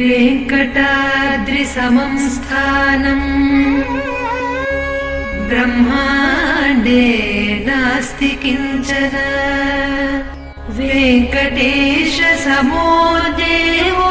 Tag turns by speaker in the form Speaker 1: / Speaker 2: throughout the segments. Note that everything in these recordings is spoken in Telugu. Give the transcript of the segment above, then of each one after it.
Speaker 1: वेङ्कटाद्रिसमं स्थानम् ब्रह्माण्डे नास्ति किञ्चन वेङ्कटेशसमो देवो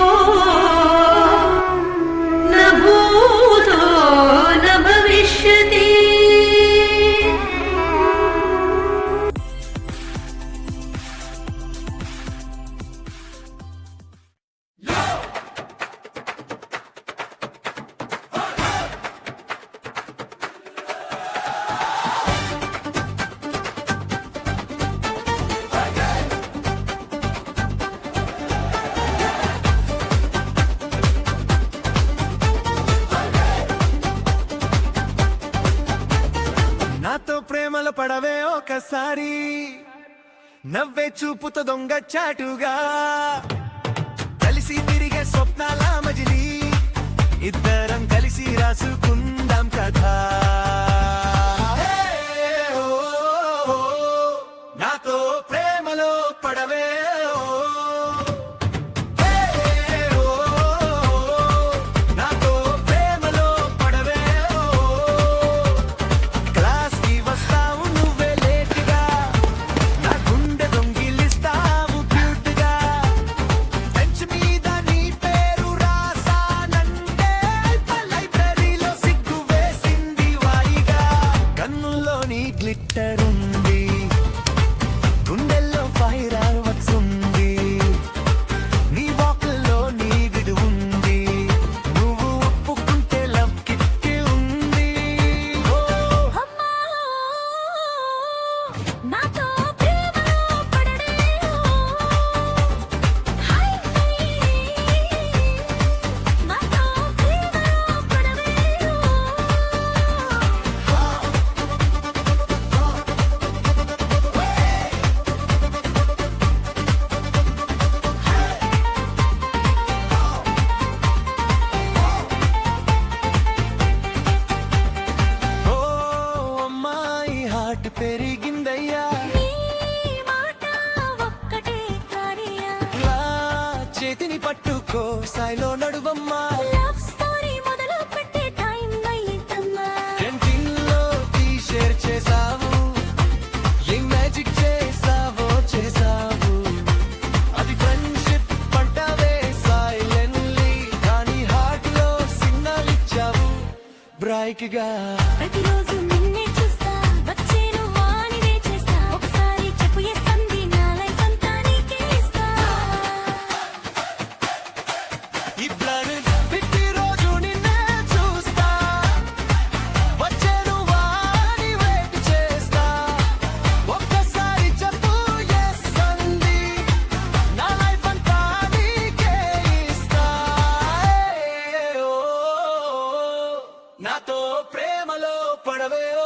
Speaker 2: పడవే ఒకసారి. నవ్వే చూపుతో దొంగ చాటుగా. కలిసి తిరిగే స్వప్నాల మజిలి. ఇద్దరం కలిసి రాసుకుందాం కథ. నాతో ప్రేమలో పడవే పట్టుకో సాయిలో నడువమ్మా. చేసావు ఏం మ్యాజిక్ చేసావో చేసావు అది ఫ్రెండ్షిప్ పంటవే సైలెంట్లీ కానీ హార్ట్లో సిగ్నల్ ఇచ్చావు. బ్రైక్గా.
Speaker 3: ప్రతిరోజు నాతో ప్రేమలో పడవేయో